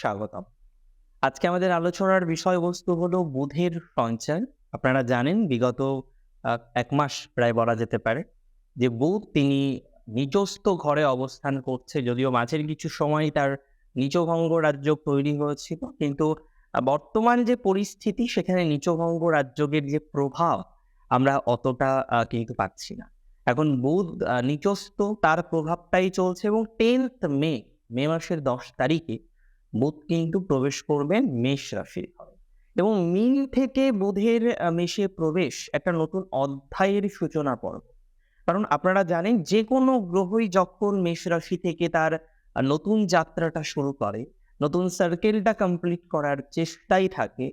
স্বাগতম। আজকে আমাদের আলোচনার বিষয়বস্তু হলো বুধের সঞ্চার। আপনারা জানেন বিগত এক মাস প্রায় বলা যেতে পারে যে বুধ তিনি নিজস্থ ঘরে অবস্থান করছে। যদিও মাঝের কিছু সময় তার নিচভঙ্গ রাজ্য তৈরি হয়েছিল, কিন্তু বর্তমান যে পরিস্থিতি সেখানে নিচভঙ্গ রাজ্যের যে প্রভাব আমরা অতটা কিন্তু পাচ্ছি না। এখন বুধ নিচস্থ তার প্রভাবটাই চলছে এবং টেন্থ মে মে মাসের দশ তারিখে বুধ কিন্তু প্রবেশ করবেন মেষ ঘরে এবং মিন থেকে বুধের মেষে প্রবেশ একটা নতুন অধ্যায়ের সূচনা পর্ব কারণ আপনারা জানেন যে কোনো গ্রহই যখন মেষ রাশি থেকে তার নতুন যাত্রাটা শুরু করে, নতুন সার্কেলটা কমপ্লিট করার চেষ্টাই থাকে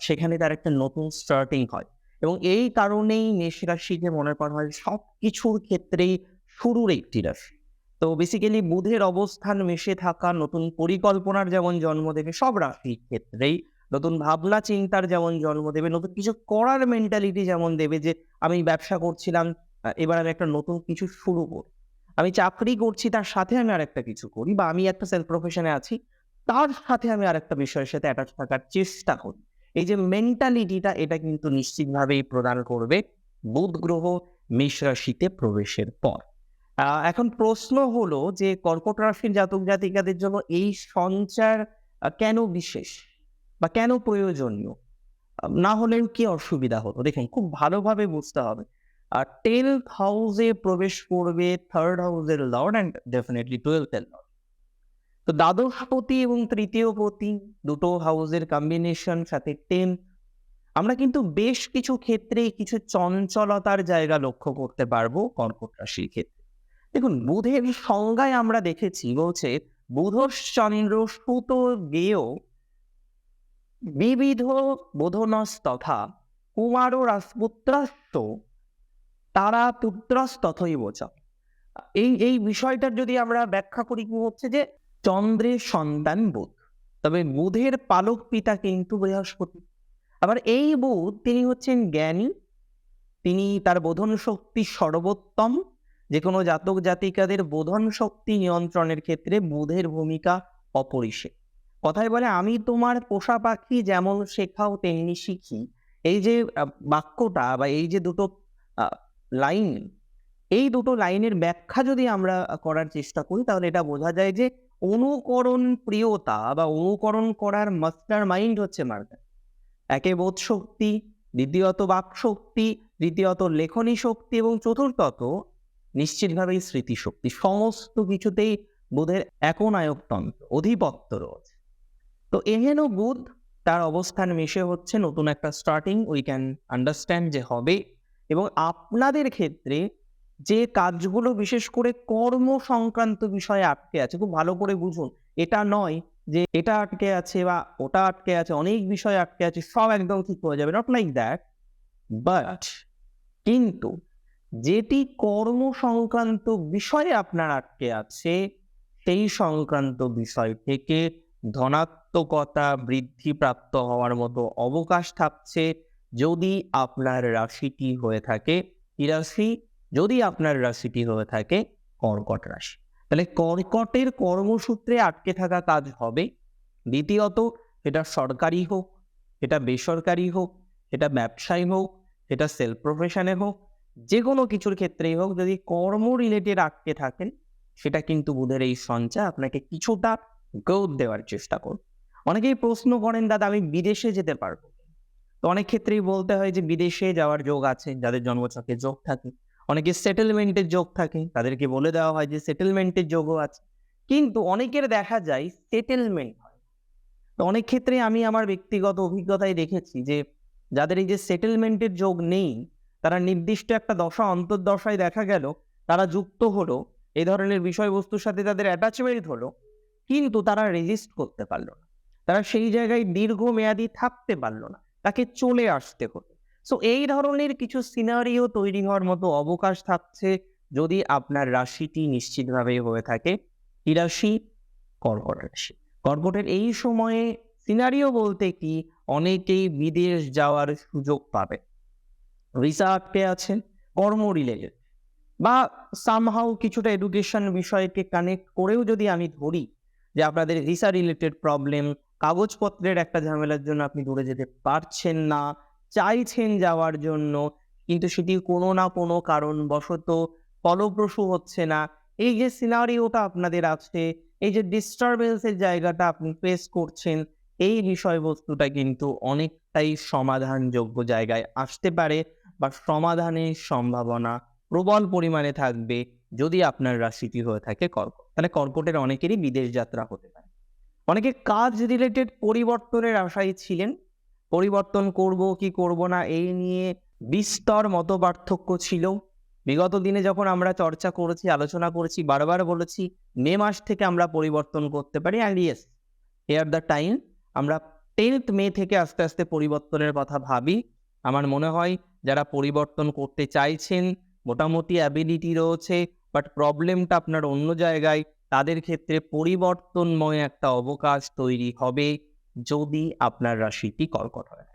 সেখানে তার একটা নতুন স্টার্টিং হয়। এবং এই কারণেই মেষ রাশিকে মনে করা হয় সব কিছুর ক্ষেত্রেই শুরুর একটি রাশি। তো বেসিক্যালি বুধের অবস্থান মেশে থাকা নতুন পরিকল্পনার যেমন জন্ম দেবে সব রাশির ক্ষেত্রেই, নতুন ভাবনা, চিন্তার যেমন জন্ম দেবে, নতুন কিছু করার মেন্টালিটি যেমন দেবে যে, আমি ব্যবসা করছিলাম এবার আমি একটা নতুন কিছু শুরু করি। আমি চাকরি করছি, তার সাথে আমি আরেকটা কিছু করি বা আমি একটা সেলফ প্রফেশনে আছি, তার সাথে আমি আরেকটা বিষয়ের সাথে অ্যাটাচ থাকার চেষ্টা করি। এই যে মেন্টালিটিটা এটা কিন্তু নিশ্চিতভাবেই প্রদান করবে বুধ গ্রহ মেষ রাশিতে প্রবেশের পর। এখন প্রশ্ন হলো যে কর্কট রাশির জাতক জাতিকাদের জন্য এই সঞ্চার কেন বিশেষ? বা কেন প্রয়োজনীয়? না হলেও কি অসুবিধা হতো দেখেন, খুব ভালোভাবে বুঝতে হবে। আর টেন্থ হাউসে প্রবেশ করবে থার্ড হাউসের লর্ড অ্যান্ড ডেফিনেটলি টুয়েলথ এর লর্ড তো দ্বাদশপতি এবং তৃতীয় পতি দুটো হাউসের কম্বিনেশন সাথে টেন আমরা কিন্তু বেশ কিছু ক্ষেত্রে কিছু চঞ্চলতার জায়গা লক্ষ্য করতে পারব কর্কট রাশির ক্ষেত্রে। দেখুন, বুধের সংজ্ঞায় আমরা দেখেছি বলছে বুধশ্চন্দ্র সুত গেয় বিবিধ বোধনস তথা কুমার রাজপুত্রাস্ত, তারা পুত্রস্তথই বোঝা। এই এই বিষয়টার যদি আমরা ব্যাখ্যা করি, কি হচ্ছে যে, চন্দ্রের সন্তান বুধ, তবে বুধের পালক পিতা কিন্তু বৃহস্পতি। আবার এই বুধ, তিনি হচ্ছেন জ্ঞানী, তিনি তার বোধন শক্তি সর্বোত্তম যে কোনো জাতক জাতিকাদের বোধন শক্তি নিয়ন্ত্রণের ক্ষেত্রে বোধের ভূমিকা অপরিসীম। কথায় বলে, আমি তোমার পোষা পাখি যেমন শেখাও, তেমনি শিখি। এই যে বাক্যটা বা এই যে দুটো লাইন, এই দুটো লাইনের ব্যাখ্যা যদি আমরা করার চেষ্টা করি, তাহলে এটা বোঝা যায় যে অনুকরণ প্রিয়তা বা অনুকরণ করার মাস্টার মাইন্ড হচ্ছে মার্কার একে বোধ শক্তি, দ্বিতীয়ত বাক শক্তি তৃতীয়ত লেখনী শক্তি এবং চতুর্থত নিশ্চিতভাবেই স্মৃতিশক্তি সমস্ত কিছুতেই বুধের একনায়কতন্ত্র, অধিপত্য রয়েছে। তো এহেন বুধ তার অবস্থান মিশে হচ্ছে নতুন একটা স্টার্টিং উই ক্যান আন্ডারস্ট্যান্ড যে হবে এবং আপনাদের ক্ষেত্রে যে কাজগুলো বিশেষ করে কর্ম সংক্রান্ত বিষয়ে আটকে আছে, খুব ভালো করে বুঝুন, এটা নয় যে এটা আটকে আছে বা ওটা আটকে আছে, অনেক বিষয় আটকে আছে, সব একদম ঠিক হয়ে যাবে নট লাইক দ্যাট বাট কিন্তু যেটি কর্ম সংক্রান্ত বিষয়ে আপনার আটকে আছে, সেই সংক্রান্ত বিষয় থেকে ধনাত্মকতা বৃদ্ধি প্রাপ্ত হওয়ার মতো অবকাশ থাকছে। যদি আপনার রাশিটি হয়ে থাকে, কি রাশি? যদি আপনার রাশিটি হয়ে থাকে, কর্কট রাশি। তাহলে কর্কটের কর্মসূত্রে আটকে থাকা কাজ হবে। দ্বিতীয়ত, এটা সরকারি হোক, এটা বেসরকারি হোক, এটা ব্যবসায়ী হোক, এটা সেলফ প্রফেশনে হোক যে কোনো কিছুর ক্ষেত্রেই হোক, যদি কর্ম রিলেটেড আটকে থাকেন, সেটা কিন্তু বুধের এই সঞ্চয় আপনাকে কিছুটা গ্রোথ দেওয়ার চেষ্টা করুন অনেকেই প্রশ্ন করেন, দাদা, আমি বিদেশে যেতে পারব? তো অনেক ক্ষেত্রেই বলতে হয় যে, বিদেশে যাওয়ার যোগ আছে, যাদের জন্মছকে যোগ থাকে। অনেকে সেটেলমেন্টের যোগ থাকে, তাদেরকে বলে দেওয়া হয় যে সেটেলমেন্টের যোগও আছে। কিন্তু অনেকের দেখা যায় সেটেলমেন্ট হয়। তো অনেক ক্ষেত্রে আমি আমার ব্যক্তিগত অভিজ্ঞতায় দেখেছি যে, যাদের এই যে সেটেলমেন্টের যোগ নেই তারা নির্দিষ্ট একটা দশা, অন্তর্দশায় দেখা গেল, তারা যুক্ত হলো এই ধরনের বিষয়বস্তুর সাথে তাদের অ্যাটাচমেন্ট হলো, কিন্তু তারা রেজিস্ট করতে পারল না। তারা সেই জায়গায় দীর্ঘমেয়াদী থাকতে পারল না, তাকে চলে আসতে হলো। সো এই ধরনের কিছু সিনারিও তৈরি হওয়ার মতো অবকাশ থাকছে যদি আপনার রাশিটি নিশ্চিতভাবে হয়ে থাকে। কি রাশি? কর্কট রাশি। কর্কটের এই সময়ে সিনারিও বলতে কি, অনেকেই বিদেশ যাওয়ার সুযোগ পাবে। ভিসা আটকে আছে কর্ম রিলেটেড বা সামহাউ কিছুটা এডুকেশন বিষয়কে কানেক্ট করেও যদি আমি ধরি যে আপনাদের ভিসা রিলেটেড প্রবলেম কাগজপত্রের একটা ঝামেলার জন্য আপনি দূরে যেতে পারছেন না, চাইছেন যাওয়ার জন্য, কিন্তু সেটি কোনো না কোনো কারণবশত ফলপ্রসূ হচ্ছে না। এই যে সিনারিওটা আপনাদের আছে, এই যে ডিস্টারবেন্সের জায়গাটা আপনি ফেস করছেন, এই বিষয়বস্তুটা কিন্তু অনেকটাই সমাধানযোগ্য জায়গায় আসতে পারে। বা সমাধানের সম্ভাবনা প্রবল পরিমাণে থাকবে যদি আপনার রাশিটি হয়ে থাকে কর্কট তাহলে কর্কটের অনেকেরই বিদেশ যাত্রা হতে পারে। অনেকে কাজ রিলেটেড পরিবর্তনের আশায় ছিলেন। পরিবর্তন করব কি করব না, এই নিয়ে বিস্তর মত পার্থক্য ছিল। বিগত দিনে যখন আমরা চর্চা করেছি, আলোচনা করেছি, বারবার বলেছি, মে মাস থেকে আমরা পরিবর্তন করতে পারি and yes here the time আমরা টেন্থ মে থেকে আস্তে আস্তে পরিবর্তনের কথা ভাবি। আমার মনে হয় যারা পরিবর্তন করতে চাইছেন, মোটামুটি অ্যাবিলিটি রয়েছে বাট প্রবলেমটা আপনার অন্য জায়গায়, তাদের ক্ষেত্রে পরিবর্তনময় একটা অবকাশ তৈরি হবে যদি আপনার রাশিটি কর্কট হয়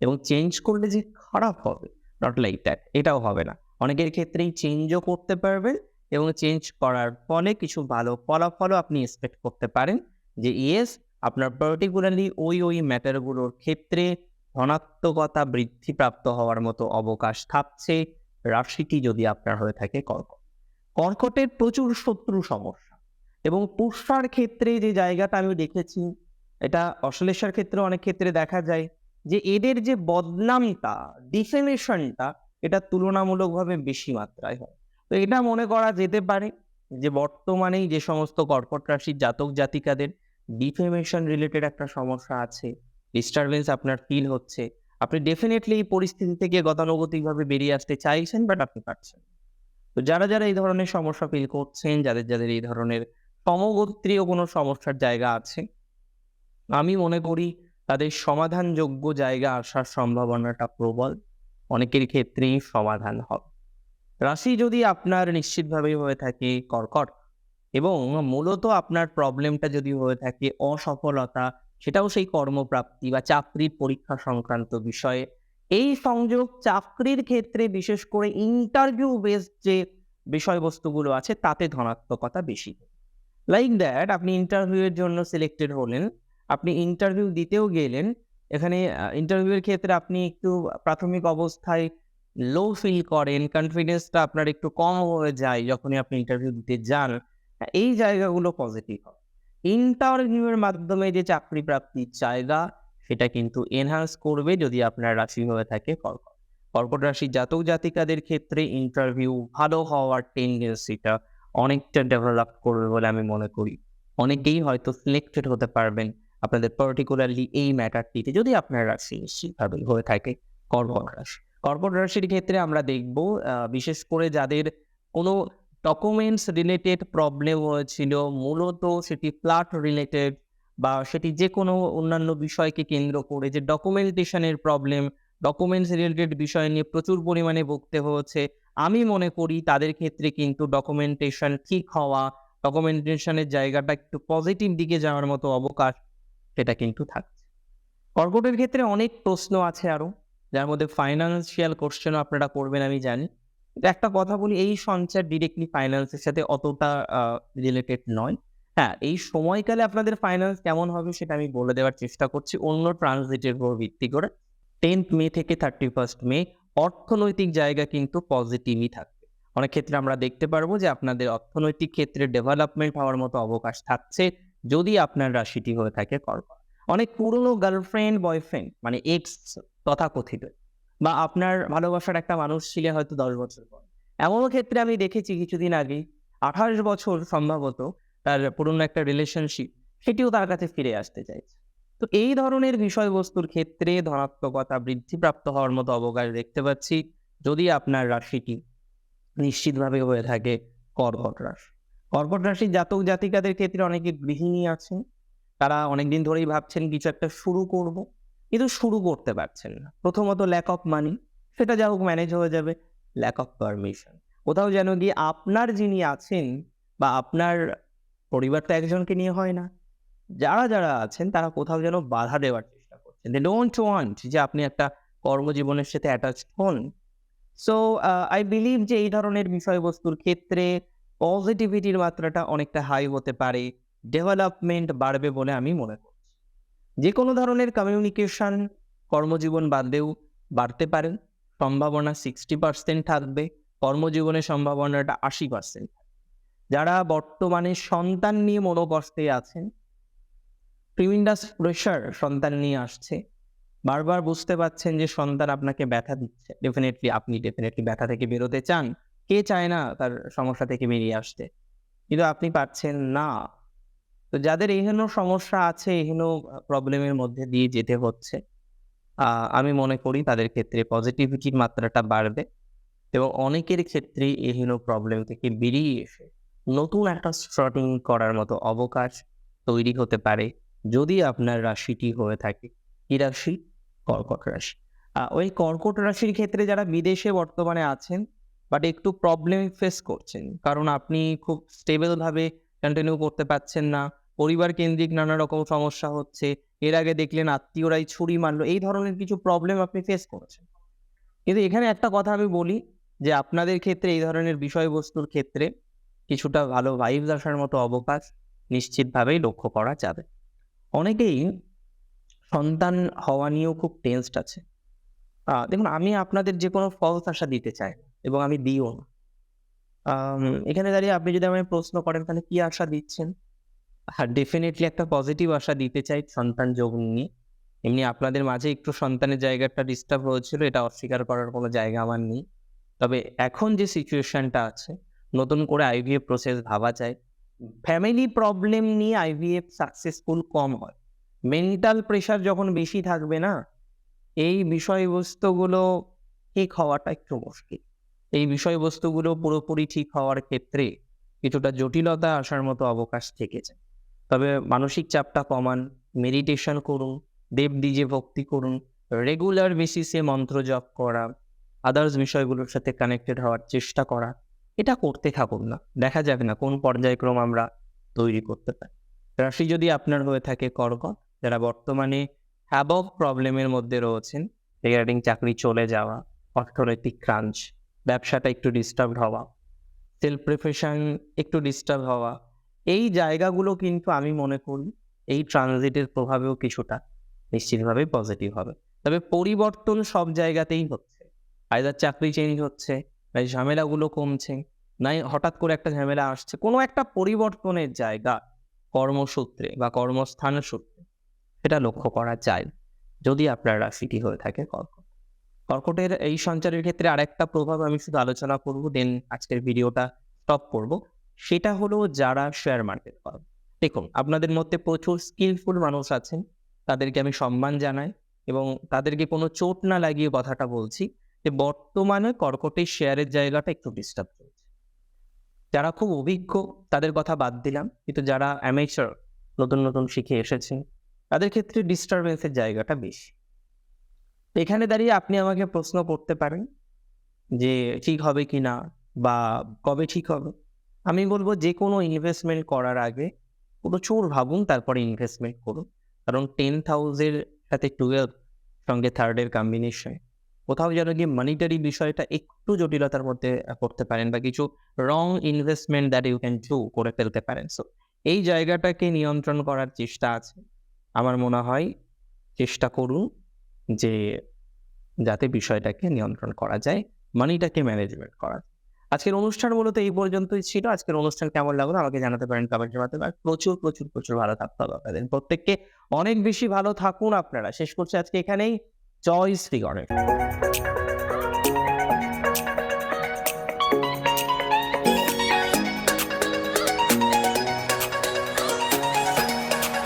এবং চেঞ্জ করলে যে খারাপ হবে নট লাইক দ্যাট এটাও হবে না। অনেকের ক্ষেত্রেই চেঞ্জও করতে পারবেন এবং চেঞ্জ করার ফলে কিছু ভালো ফলাফলও আপনি এক্সপেক্ট করতে পারেন যে ইয়েস আপনার পার্টিকুলারলি ওই ওই ম্যাটারগুলোর ক্ষেত্রে ধনাত্মকতা বৃদ্ধিপ্রাপ্ত হওয়ার মতো অবকাশ থাকছে রাশিটি যদি আপনার হয়ে থাকে কর্কট। কর্কটের প্রচুর শত্রু সমস্যা এবং পুষ্যার ক্ষেত্রে যে জায়গাটা আমি দেখেছি, এটা অশ্লেষার ক্ষেত্রে অনেক ক্ষেত্রে দেখা যায় যে এদের যে বদনামটা ডিফেমেশনটা এটা তুলনামূলকভাবে বেশি মাত্রায় হয়। তো এটা মনে করা যেতে পারে যে বর্তমানেই যে সমস্ত কর্কট রাশির জাতক জাতিকাদের ডিফেমেশন রিলেটেড একটা সমস্যা আছে। ডিস্টারবেন্স আপনার ফিল হচ্ছে। আপনি ডেফিনেটলি এই পরিস্থিতি থেকে গতানুগতিকভাবে বেরিয়ে আসতে চাইছেন বাট আপনি পারছেন। তো যারা যারা এই ধরনের সমস্যা ফিল করছেন, যাদের যাদের এই ধরনের সমগোত্রীয় কোনো সমস্যার জায়গা আছে, আমি মনে করি তাদের সমাধানযোগ্য জায়গা আসার সম্ভাবনাটা প্রবল। অনেকের ক্ষেত্রেই সমাধান হবে। রাশি যদি আপনার নিশ্চিতভাবেই হয়ে থাকে কর্কট এবং মূলত আপনার প্রবলেমটা যদি হয়ে থাকে অসফলতা সেটাও সেই কর্মপ্রাপ্তি বা চাকরির পরীক্ষা সংক্রান্ত বিষয়ে। এই সংযোগ চাকরির ক্ষেত্রে বিশেষ করে ইন্টারভিউ বেসড যে বিষয়বস্তুগুলো আছে, তাতে ধনাত্মকতা বেশি। লাইক দ্যাট আপনি ইন্টারভিউয়ের জন্য সিলেক্টেড হলেন, আপনি ইন্টারভিউ দিতেও গেলেন, এখানে ইন্টারভিউয়ের ক্ষেত্রে আপনি একটু প্রাথমিক অবস্থায় লো ফিল করেন কনফিডেন্সটা আপনার একটু কম হয়ে যায় যখনই আপনি ইন্টারভিউ দিতে যান। এই জায়গাগুলো পজিটিভ হয় ইন্টারভিউয়ের মাধ্যমে যে চাকরি প্রাপ্তির জায়গা সেটা কিন্তু এনহান্স করবে যদি আপনার রাশি হয়ে থাকে কর্কট। কর্কট রাশি জাতক জাতিকাদের ক্ষেত্রে ইন্টারভিউ ভালো হওয়ার টেন্ডেন্সিটা অনেকটা ডেভেলপ করবে বলে আমি মনে করি। অনেকেই হয়তো সিলেক্টেড হতে পারবেন আপনাদের পার্টিকুলারলি এই ম্যাটারটিতে যদি আপনার রাশি নিশ্চিতভাবে হয়ে থাকে কর্কট রাশি। কর্কট রাশির ক্ষেত্রে আমরা দেখব বিশেষ করে যাদের কোনো ডকুমেন্টস রিলেটেড প্রবলেম হয়েছিল মূলত সেটি ফ্ল্যাট রিলেটেড বা সেটি যে কোনো অন্যান্য বিষয়কে কেন্দ্র করে যে ডকুমেন্টেশনের প্রবলেম ডকুমেন্টস রিলেটেড বিষয় নিয়ে প্রচুর পরিমাণে ভুগতে হয়েছে। আমি মনে করি তাদের ক্ষেত্রে কিন্তু ডকুমেন্টেশন ঠিক হওয়া ডকুমেন্টেশনের জায়গাটা একটু পজিটিভ দিকে যাওয়ার মতো অবকাশ সেটা কিন্তু থাকছে। কর্কটের ক্ষেত্রে অনেক প্রশ্ন আছে আরও যার মধ্যে ফাইন্যান্সিয়াল কোশ্চেনও আপনারা করবেন আমি জানি। একটা কথা বলি, এই সঞ্চার ডিরেক্টলি ফাইন্যান্সের সাথে অতটা রিলেটেড নয়। হ্যাঁ এই সময়কালে আপনাদের ফাইন্যান্স কেমন হবে সেটা আমি বলে দেওয়ার চেষ্টা করছি। অন্য ট্রানজিটের উপর ভিত্তি করে টেন্থ মে থেকে থার্টি ফার্স্ট মে অর্থনৈতিক জায়গা কিন্তু পজিটিভই থাকবে। অনেক ক্ষেত্রে আমরা দেখতে পারব যে আপনাদের অর্থনৈতিক ক্ষেত্রে ডেভেলপমেন্ট হওয়ার মতো অবকাশ থাকছে যদি আপনার রাশিটি হয়ে থাকে কর্কট। অনেক পুরনো গার্লফ্রেন্ড বয়ফ্রেন্ড মানে এক্স তথাকথিত। বা আপনার ভালোবাসার একটা মানুষ ছিলেন হয়তো দশ বছর পর। এমনও ক্ষেত্রে আমি দেখেছি কিছুদিন আগে আঠাশ বছর সম্ভবত তার পুরনো একটা রিলেশনশিপ সেটিও তার কাছে ফিরে আসতে চাইছে। তো এই ধরনের বিষয়বস্তুর ক্ষেত্রে ধনাত্মকতা বৃদ্ধিপ্রাপ্ত হওয়ার মতো অবকাশ দেখতে পাচ্ছি যদি আপনার রাশিটি নিশ্চিতভাবে হয়ে থাকে কর্কট রাশি। কর্কট রাশির জাতক জাতিকাদের ক্ষেত্রে অনেকে গৃহিণী আছেন, তারা অনেকদিন ধরেই ভাবছেন কিছু একটা শুরু করব। কিন্তু শুরু করতে পারছেন না। প্রথমত ল্যাক অফ মানি সেটা যা হোক ম্যানেজ হয়ে যাবে। ল্যাক অফ পারমিশন কোথাও যেন গিয়ে আপনার যিনি আছেন বা আপনার পরিবার তো একজনকে নিয়ে হয় না, যারা যারা আছেন তারা কোথাও যেন বাধা দেওয়ার চেষ্টা করছেন। দে ডোন্ট ওয়ান্ট যে আপনি একটা কর্মজীবনের সাথে অ্যাটাচ হন। সো আই বিলিভ যে এই ধরনের বিষয়বস্তুর ক্ষেত্রে পজিটিভিটির মাত্রাটা অনেকটা হাই হতে পারে। ডেভেলপমেন্ট বাড়বে বলে আমি মনে করছি যে কোনো ধরনের কমিউনিকেশন কর্মজীবন বাদেও বাড়তে পারে। সম্ভাবনা সিক্সটি পার্সেন্ট থাকবে, কর্মজীবনের সম্ভাবনাটা আশি পার্সেন্ট যারা বর্তমানে সন্তান নিয়ে মনোকষ্টে আছেন ট্রিমিন্ডাস প্রেশার সন্তান নিয়ে আসছে, বারবার বুঝতে পারছেন যে সন্তান আপনাকে ব্যথা দিচ্ছে। ডেফিনেটলি আপনি ডেফিনেটলি ব্যথা থেকে বেরোতে চান। কে চায় না তার সমস্যা থেকে বেরিয়ে আসতে? কিন্তু আপনি পারছেন না। তো যাদের এহেন সমস্যা আছে, এহেন প্রবলেমের মধ্যে দিয়ে যেতে হচ্ছে। আমি মনে করি তাদের ক্ষেত্রে পজিটিভিটির মাত্রাটা বাড়বে এবং অনেকের ক্ষেত্রে এহেন প্রবলেম থেকে বেরিয়ে এসে নতুন একটা স্টার্টিং করার মতো অবকাশ তৈরি হতে পারে যদি আপনার রাশিটি হয়ে থাকে। কি রাশি? কর্কট রাশি। ওই কর্কট রাশির ক্ষেত্রে যারা বিদেশে বর্তমানে আছেন বাট একটু প্রবলেম ফেস করছেন, কারণ আপনি খুব স্টেবল ভাবে কন্টিনিউ করতে পারছেন না। পরিবার কেন্দ্রিক নানা রকম সমস্যা হচ্ছে। এর আগে দেখলেন আত্মীয়রাই ছুরি মারলো, এই ধরনের কিছু প্রবলেম আপনি ফেস করেছেন। কিন্তু এখানে একটা কথা আমি বলি যে, আপনাদের ক্ষেত্রে এই ধরনের বিষয়বস্তুর ক্ষেত্রে কিছুটা ভালো ভাইবস আসার মতো অবকাশ নিশ্চিতভাবেই লক্ষ্য করা যাবে। অনেকেই সন্তান হওয়া নিয়েও খুব টেন্সড আছে। দেখুন, আমি আপনাদের যে কোনো ফলস আশা দিতে চাই এবং আমি দিও না। এখানে দাঁড়িয়ে আপনি যদি আমায় প্রশ্ন করেন, তাহলে কি আশা দিচ্ছেন? ডেফিনেটলি একটা পজিটিভ আশা দিতে চাই সন্তান যোগ নিয়ে। এমনি আপনাদের মাঝে একটু সন্তানের জায়গাটা ডিস্টার্ব হয়েছিল, এটা অস্বীকার করার কোনো জায়গা আমার নেই। তবে এখন যে সিচুয়েশনটা আছে, নতুন করে আইভিএফ প্রসেস ভাবা যায়। ফ্যামিলি প্রবলেম নিয়ে আইভিএফ সাকসেসফুল কম হয়। মেন্টাল প্রেশার যখন বেশি থাকবে না, এই বিষয়বস্তুগুলো ঠিক হওয়াটা একটু মুশকিল। এই বিষয়বস্তুগুলো পুরোপুরি ঠিক হওয়ার ক্ষেত্রে কিছুটা জটিলতা আসার মতো অবকাশ থেকেছে তবে মানসিক চাপটা কমান মেডিটেশন করুন দেব দিজে ভক্তি করুন রেগুলার বেসিসে মন্ত্র জপ করা আদার্স বিষয়গুলোর সাথে কানেক্টেড হওয়ার চেষ্টা করা, এটা করতে থাকুন না। দেখা যাবে না কোন পর্যায়ক্রম আমরা তৈরি করতে পারি। রাশি যদি আপনার হয়ে থাকে কর্কট যারা বর্তমানে হ্যাবক প্রবলেমের মধ্যে রয়েছেন রিগার্ডিং চাকরি চলে যাওয়া, অর্থনৈতিক ক্রাঞ্চ ব্যবসাটা একটু ডিস্টার্ব হওয়া সেলফ প্রফেশন একটু ডিস্টার্ব হওয়া এই জায়গাগুলো কিন্তু আমি মনে করি এই ট্রানজিটের প্রভাবেও কিছুটা নিশ্চিতভাবে পজিটিভ হবে। তবে পরিবর্তন সব জায়গাতেই হচ্ছে। আইদার চাকরি চেঞ্জ হচ্ছে নাই ঝামেলাগুলো কমছে, নাই হঠাৎ করে একটা ঝামেলা আসছে, কোনো একটা পরিবর্তনের জায়গা কর্মসূত্রে বা কর্মস্থান সূত্রে সেটা লক্ষ্য করা যায় যদি আপনার রাশিটি হয়ে থাকে কর্কট। কর্কটের এই সঞ্চারের ক্ষেত্রে আরেকটা প্রভাব আমি শুধু আলোচনা করব দেন আজকের ভিডিওটা স্টপ করব। সেটা হলো যারা শেয়ার মার্কেট করেন দেখুন, আপনাদের মধ্যে প্রচুর স্কিলফুল মানুষ আছেন, তাদেরকে আমি সম্মান জানাই এবং তাদেরকে কোনো চোট না লাগিয়ে কথাটা বলছি যে বর্তমানে কর্কটের শেয়ারের জায়গাটা একটু ডিস্টার্ব চলছে যারা খুব অভিজ্ঞ, তাদের কথা বাদ দিলাম, কিন্তু যারা অ্যামেচার নতুন নতুন শিখে এসেছেন, তাদের ক্ষেত্রে ডিস্টারবেন্সের জায়গাটা বেশি। এখানে দাঁড়িয়ে আপনি আমাকে প্রশ্ন করতে পারেন যে ঠিক হবে কি না বা কবে ঠিক হবে? আমি বলব যে কোনো ইনভেস্টমেন্ট করার আগে প্রচুর ভাবুন, তারপরে ইনভেস্টমেন্ট করুন। কারণ টেন হাউসের সাথে টুয়েলভ সঙ্গে থার্ডের কম্বিনেশন কোথাও যেন গিয়ে মানিটারি বিষয়টা একটু জটিলতার মধ্যে করতে পারেন বা কিছু wrong investment that you can do করে ফেলতে পারেন। সো এই জায়গাটাকে নিয়ন্ত্রণ করার চেষ্টা আছে। আমার মনে হয় চেষ্টা করুন যে যাতে বিষয়টাকে নিয়ন্ত্রণ করা যায় মানিটাকে ম্যানেজমেন্ট করা যায়। আজকের অনুষ্ঠান মূলত এই পর্যন্তই ছিল। আজকের অনুষ্ঠান কেমন লাগল আমাকে জানাতে পারেন কমেন্টের মাধ্যমে। প্রচুর প্রচুর প্রচুর ভালো থাকতে হবে আপনাদের। প্রত্যেককে অনেক বেশি ভালো থাকুন আপনারা। শেষ করছে আজকে এখানেই। জয় শ্রী গণেশ।